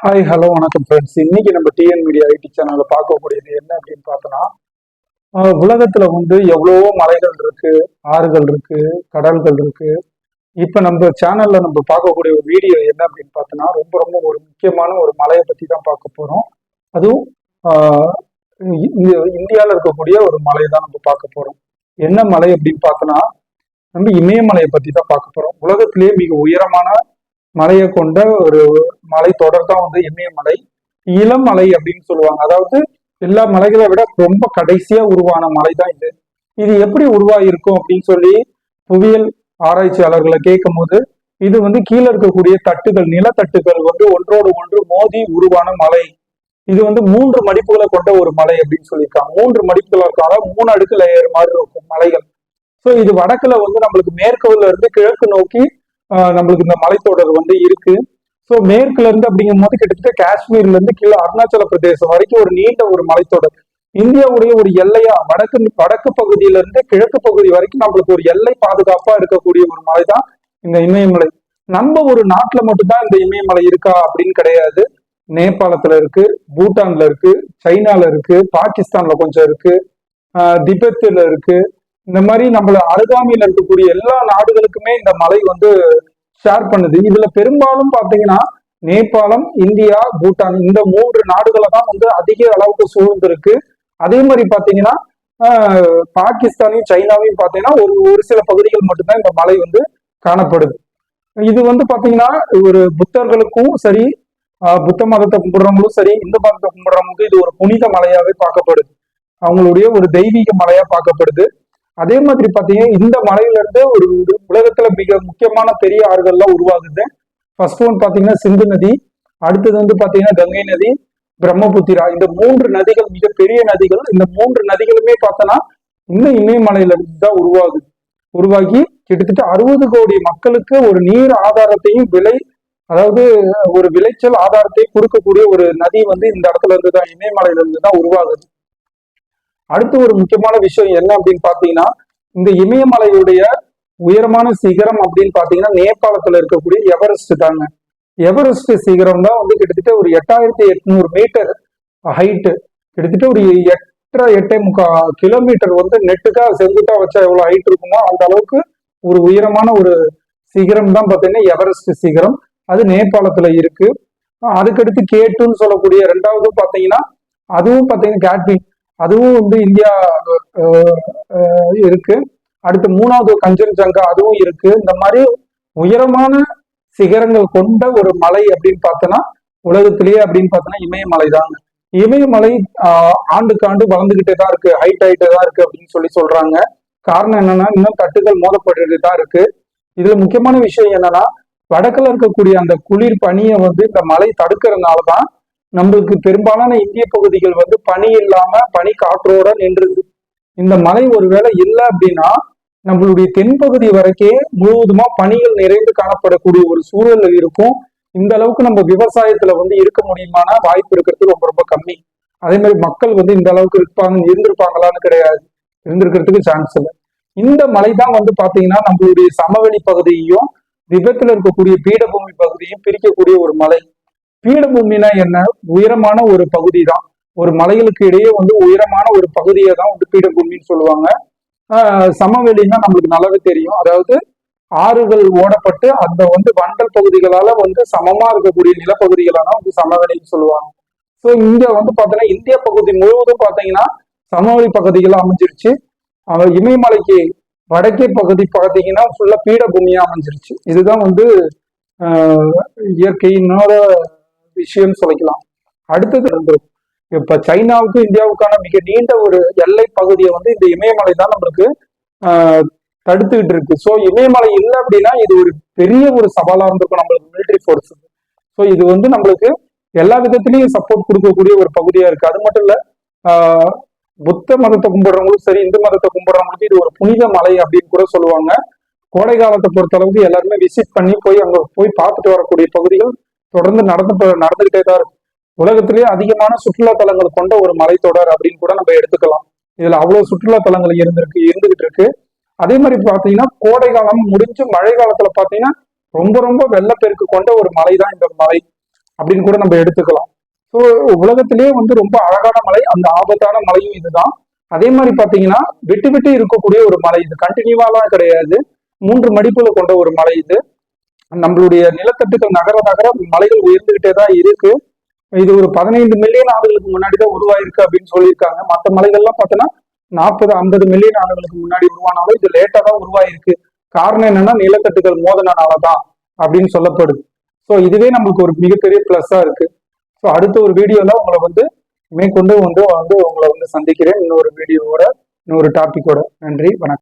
Hi hello வணக்கம் friends இன்னைக்கு நம்ம டிஎன் மீடியா ஐடி சேனல்ல பார்க்கக்கூடியது என்ன அப்படின்னு பார்த்தோன்னா உலகத்தில் உலகத்துல வந்து எவ்வளவோ மலைகள் இருக்கு ஆறுகள் இருக்கு கடல்கள் இருக்கு. இப்போ நம்ம சேனல்ல நம்ம பார்க்கக்கூடிய ஒரு வீடியோ என்ன அப்படின்னு பார்த்தோன்னா ரொம்ப ரொம்ப ஒரு முக்கியமான ஒரு மலையை பத்தி தான் பார்க்க போறோம். அதுவும் இந்தியாவில் இருக்கக்கூடிய ஒரு மலையை தான் நம்ம பார்க்க போறோம். என்ன மலை அப்படின்னு பார்த்தோன்னா நம்ம இமயமலையை பத்தி தான் பார்க்க போறோம். உலகத்திலேயே மிக உயரமான மலையை கொண்ட ஒரு மலை தொடர் தான் வந்து இமயமலை இளமலை அப்படின்னு சொல்லுவாங்க. அதாவது எல்லா மலைகளை விட ரொம்ப கடைசியா உருவான மலை தான் இது. இது எப்படி உருவாயிருக்கும் அப்படின்னு சொல்லி புவியியல் ஆராய்ச்சியாளர்களை கேட்கும் போது இது வந்து கீழே இருக்கக்கூடிய தட்டுகள் நிலத்தட்டுகள் வந்து ஒன்றோடு ஒன்று மோதி உருவான மலை. இது வந்து மூன்று மடிப்புகளை கொண்ட ஒரு மலை அப்படின்னு சொல்லியிருக்காங்க. மூன்று மடிப்புகளுக்காக மூணு அடுக்கு லேயர் மாதிரி இருக்கும் மலைகள். ஸோ இது வடக்குல வந்து நம்மளுக்கு மேற்குல இருந்து கிழக்கு நோக்கி நம்மளுக்கு இந்த மலைத்தொடர் வந்து இருக்கு. ஸோ மேற்குல இருந்து அப்படிங்கும் போது கிட்டத்தட்ட காஷ்மீர்ல இருந்து கீழே அருணாச்சல பிரதேசம் வரைக்கும் ஒரு நீண்ட ஒரு மலைத்தொடர். இந்தியாவுடைய ஒரு எல்லையா வடக்கு வடக்கு பகுதியில இருந்து கிழக்கு பகுதி வரைக்கும் நம்மளுக்கு ஒரு எல்லை பாதுகாப்பா இருக்கக்கூடிய ஒரு மலை தான் இந்த இமயமலை. நம்ம ஒரு நாட்டுல மட்டும்தான் இந்த இமயமலை இருக்கா அப்படின்னு கிடையாது. நேபாளத்துல இருக்கு பூட்டான்ல இருக்கு சைனால இருக்கு பாகிஸ்தான்ல கொஞ்சம் இருக்கு திபெத்துல இருக்கு இந்த மாதிரி நம்மள அருகாமையில் இருக்கக்கூடிய எல்லா நாடுகளுக்குமே இந்த மலை வந்து ஷேர் பண்ணுது. இதுல பெரும்பாலும் பாத்தீங்கன்னா நேபாளம் இந்தியா பூட்டான் இந்த மூன்று நாடுகளை தான் வந்து அதிக அளவுக்கு சூழ்ந்திருக்கு. அதே மாதிரி பாத்தீங்கன்னா பாகிஸ்தானையும் சைனாவையும் பாத்தீங்கன்னா ஒரு ஒரு சில பகுதிகள் மட்டும்தான் இந்த மலை வந்து காணப்படுது. இது வந்து பாத்தீங்கன்னா ஒரு புத்தர்களுக்கும் சரி புத்த மதத்தை கும்பிடுறவங்களும் சரி இந்து மதத்தை கும்பிடுறவங்களுக்கும் இது ஒரு புனித மலையாவே பார்க்கப்படுது. அவங்களுடைய ஒரு தெய்வீக மலையா பார்க்கப்படுது. அதே மாதிரி பாத்தீங்கன்னா இந்த மலையிலிருந்து ஒரு ஒரு உலகத்துல மிக முக்கியமான பெரிய ஆறுகள்லாம் உருவாகுது. ஃபர்ஸ்ட் ஒன் பாத்தீங்கன்னா சிந்து நதி. அடுத்தது வந்து பாத்தீங்கன்னா கங்கை நதி பிரம்மபுத்திரா. இந்த மூன்று நதிகள் மிக பெரிய நதிகள். இந்த மூன்று நதிகளுமே பார்த்தோன்னா இந்த இமயமலையிலிருந்து தான் உருவாகுது. உருவாகி கிட்டத்தட்ட அறுபது கோடி மக்களுக்கு ஒரு நீர் ஆதாரத்தையும் விளை அதாவது ஒரு விளைச்சல் ஆதாரத்தையும் கொடுக்கக்கூடிய ஒரு நதி வந்து இந்த இடத்துல இருந்து தான் இமயமலையிலிருந்து தான் உருவாகுது. அடுத்து ஒரு முக்கியமான விஷயம் என்ன அப்படின்னு பாத்தீங்கன்னா இந்த இமயமலையுடைய உயரமான சிகரம் அப்படின்னு பாத்தீங்கன்னா நேபாளத்துல இருக்கக்கூடிய எவரெஸ்ட் தாங்க. எவரெஸ்ட் சிகரம் தான் வந்து கிட்டத்தட்ட ஒரு எட்டாயிரத்தி எட்நூறு மீட்டர் ஹைட்டு கிட்டத்தட்ட ஒரு எட்டரை எட்டே முக்கா கிலோமீட்டர் வந்து நெட்டுக்கா செங்குட்டா வச்சா எவ்வளவு ஹைட் இருக்குமோ அந்த அளவுக்கு ஒரு உயரமான ஒரு சிகரம் தான் பாத்தீங்கன்னா எவரெஸ்ட் சிகரம். அது நேபாளத்துல இருக்கு. அதுக்கடுத்து கேட்டுன்னு சொல்லக்கூடிய ரெண்டாவது பாத்தீங்கன்னா அதுவும் பாத்தீங்கன்னா கேட்வின் அதுவும் வந்து இந்தியா இருக்கு. அடுத்து மூணாவது கஞ்சன்ஜங்கா அதுவும் இருக்கு. இந்த மாதிரி உயரமான சிகரங்கள் கொண்ட ஒரு மலை அப்படின்னு பார்த்தோன்னா உலகத்திலேயே அப்படின்னு பார்த்தோன்னா இமயமலை தாங்க இமயமலை ஆஹ், ஆண்டுக்கு ஆண்டு வளர்ந்துகிட்டே தான் இருக்கு. ஹைட் ஆயிட்டே தான் இருக்கு அப்படின்னு சொல்லி சொல்றாங்க. காரணம் என்னன்னா இன்னும் தட்டுகள் மோதப்பட்டு தான் இருக்கு. இதுல முக்கியமான விஷயம் என்னன்னா வடக்குல இருக்கக்கூடிய அந்த குளிர் பனியை வந்து இந்த மலை தடுக்கிறதுனால தான் நம்மளுக்கு பெரும்பாலான இந்திய பகுதிகள் வந்து பனி இல்லாம பனி காற்றோட நின்றுது. இந்த மலை ஒருவேளை இல்லை அப்படின்னா நம்மளுடைய தென்பகுதி வரைக்கே முழுவதுமா பனிகள் நிறைந்து காணப்படக்கூடிய ஒரு சூழல் இருக்கும். இந்த அளவுக்கு நம்ம விவசாயத்துல வந்து இருக்க முடியுமான வாய்ப்பு இருக்கிறது ரொம்ப ரொம்ப கம்மி. அதே மாதிரி மக்கள் வந்து இந்த அளவுக்கு இருப்பாங்க இருந்திருப்பாங்களான்னு கிடையாது. இருந்திருக்கிறதுக்கு சான்ஸ் இல்லை. இந்த மலை தான் வந்து பாத்தீங்கன்னா நம்மளுடைய சமவெளி பகுதியையும் விபத்துல இருக்கக்கூடிய பீடபூமி பகுதியும் பிரிக்கக்கூடிய ஒரு மலை பீடபூமினா என்ன? உயரமான ஒரு பகுதி தான் ஒரு மலைகளுக்கு இடையே வந்து உயரமான ஒரு பகுதியை தான் வந்து பீடபூமின்னு சொல்லுவாங்க. சமவெளின்னா நம்மளுக்கு நல்லாவே தெரியும். அதாவது ஆறுகள் ஓடப்பட்டு அந்த வந்து வண்டல் பகுதிகளால வந்து சமமா இருக்கக்கூடிய நிலப்பகுதிகளான வந்து சமவெளின்னு சொல்லுவாங்க. ஸோ இங்க வந்து பாத்தீங்கன்னா இந்திய பகுதி முழுவதும் பாத்தீங்கன்னா சமவெளி பகுதிகள் அமைஞ்சிருச்சு. இமயமலைக்கு வடக்கே பகுதி பார்த்தீங்கன்னா ஃபுல்லா பீடபூமியா அமைஞ்சிருச்சு. இதுதான் வந்து இயற்கையினோட விஷயம் சொல்லிக்கலாம். அடுத்தது வந்துரும் இப்ப சைனாவுக்கும் இந்தியாவுக்கான மிக நீண்ட ஒரு எல்லை பகுதியை வந்து இந்த இமயமலை தான் நம்மளுக்கு தடுத்துக்கிட்டு இருக்கு. ஸோ இமயமலை இல்லை அப்படின்னா இது ஒரு பெரிய ஒரு சவாலா இருந்திருக்கும் நம்மளுக்கு மிலிட்டரி ஃபோர்ஸ் ஸோ இது வந்து நம்மளுக்கு எல்லா விதத்திலையும் சப்போர்ட் கொடுக்கக்கூடிய ஒரு பகுதியா இருக்கு. அது மட்டும் இல்ல புத்த மதத்தை கும்பிடுறவங்களும் சரி இந்து மதத்தை கும்பிடுறவங்களுக்கு இது ஒரு புனித மலை அப்படின்னு கூட சொல்லுவாங்க. கோடை காலத்தை பொறுத்த அளவுக்கு எல்லாருமே விசிட் பண்ணி போய் அங்க போய் பார்த்துட்டு வரக்கூடிய பகுதிகள் தொடர்ந்து நடந்து நடந்துகிட்டே தான் இருக்கும் உலகத்திலேயே அதிகமான சுற்றுலா தலங்கள் கொண்ட ஒரு மலைத்தொடர் அப்படின்னு கூட நம்ம எடுத்துக்கலாம். இதுல அவ்வளவு சுற்றுலா தலங்கள் இருந்திருக்கு இருந்துகிட்டு இருக்கு. அதே மாதிரி பாத்தீங்கன்னா கோடை காலம் முடிஞ்சு மழை காலத்துல பாத்தீங்கன்னா ரொம்ப ரொம்ப வெள்ளப்பெருக்கு கொண்ட ஒரு மலை தான் இந்த மலை அப்படின்னு கூட நம்ம எடுத்துக்கலாம். ஸோ உலகத்திலேயே வந்து ரொம்ப அழகான மலை அந்த ஆபத்தான மலையும் இதுதான். அதே மாதிரி பாத்தீங்கன்னா விட்டு விட்டு இருக்கக்கூடிய ஒரு மலை இது. கண்டினியூவாலாம் கிடையாது. மூன்று மடிப்புல கொண்ட ஒரு மலை இது. நம்மளுடைய நிலத்தட்டுக்கள் நகர நகர மலைகள் உயர்ந்துகிட்டே தான் இருக்கு. இது ஒரு பதினைந்து மில்லியன் ஆண்டுகளுக்கு முன்னாடி தான் உருவாயிருக்கு அப்படின்னு சொல்லியிருக்காங்க. மற்ற மலைகள்லாம் பார்த்தோன்னா நாற்பது ஐம்பது மில்லியன் ஆண்டுகளுக்கு முன்னாடி உருவானாலும் இது லேட்டா தான் உருவாயிருக்கு. காரணம் என்னன்னா நிலத்தட்டுகள் மோதனால தான் அப்படின்னு சொல்லப்படுது. ஸோ இதுவே நம்மளுக்கு ஒரு மிகப்பெரிய பிளஸ்ஸா இருக்கு. ஸோ அடுத்த ஒரு வீடியோல உங்களை வந்து மேற்கொண்டு வந்து வந்து உங்களை வந்து சந்திக்கிறேன். இன்னொரு வீடியோவோட இன்னொரு டாபிக்கோட நன்றி வணக்கம்.